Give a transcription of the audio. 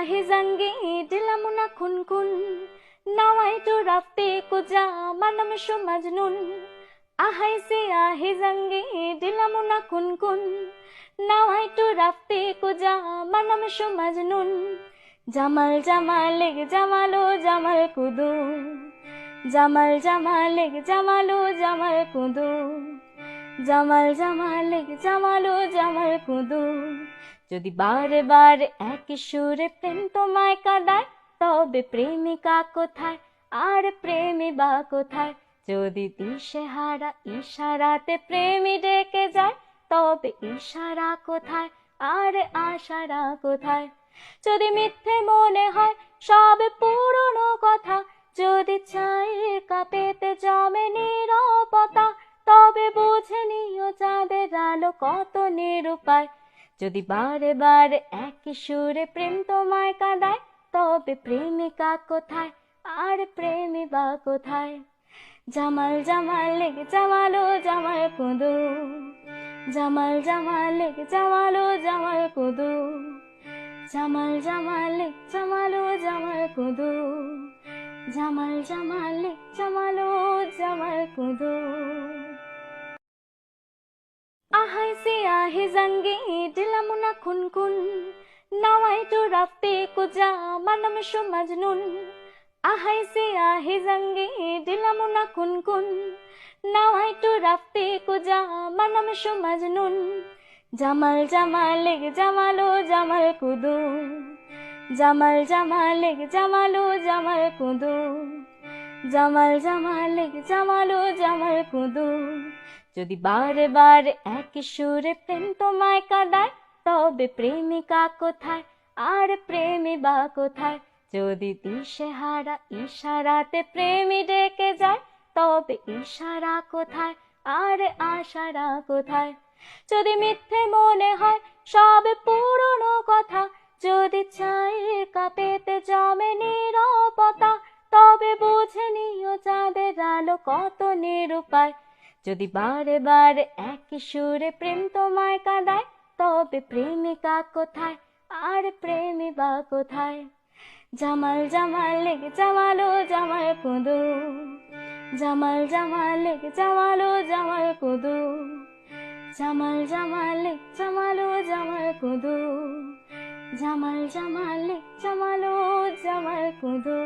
রাহে জঙ্গে, দিলাম না খুন খুন নাওয়াই তো রাফতে কুজা মানম সো মাজনুন আহাই সে আহে জঙ্গে, দিলাম না খুন খুন নাওয়াই তো রাফতে কুজা মানম সো মাজনুন জামাল জামালে জামালো, জামাল কুদু জামাল জামালে জামালো, জামাল কুদু জামাল জামালেগ জামালো জামাল কুদু যদি বারে বারে এক সুরে প্রেম তোমায় কাঁদায়, তবে প্রেমিকা কোথায়? আর প্রেমী বা কোথায়? যদি দিশে হারা ইশারাতে প্রেমী ডেকে যায়, তবে ইশারা কোথায়? আর আশারা কোথায়? যদি মিথ্যে মনে হয় সব পুরনো কথা, যদি চায়ের কাপেতে জমে নিরপতা কত নিরুপায়। যদি বারে বারে একই সুরে প্রেম তোমায় কাঁদায়, তবে প্রেমিকা কোথায়? আর প্রেমী বা কোথায়? জামাল জামাল লেগে জামালো, জামাল কুদু জামাল জামাল লেগে জামালো, জামাল কুদু জামাল জামাল লেগে জামালো, জামাল কুদু জামাল জামাল লেগে জামালো, জামাল কুদু আহাই সিয়াহি জঙ্গি দিলামুনা খুন খুন নাওয়াইটু রাফতে কুজা মানম শু মজনুন। আহাই সিয়াহি জঙ্গি দিলামুনা খুন খুন নাওয়াইটু রাফতে কুজা মানম শু মজনুন। জামাল জামালেগ জামালো জামাল কুদু জামাল জামালেগ জামালো জামাল কুদু জামাল জামালেগ জামালো জামাল কুদু যদি বারে বারে একই সুরে প্রেম তোমায় কাঁদায়, তবে প্রেমিকা কোথায়? আর প্রেমী বা কোথায়? যদি দিশে হারা ইশারাতে প্রেমী ডেকে যায়, তবে ইশারা কোথায়? আর আশারা কোথায়? যদি মিথ্যে মনে হয়, সব পুরনো কথা। যদি চায়ের কাপেতে কত নিরুপায় যদি বারে বারে একই সুরে প্রেম তোমায় কাঁদায়, তবে প্রেমিকা কোথায়? আর প্রেমী বা কোথায়? জামাল জামাল লেগে জামালো জামাল কুদু জামাল জামাল লেগে জামালো জামাল কুদু জামাল জামাল লেগে জামালো জামাল কুদু জামাল জামাল লেগে জামালো জামাল কুদু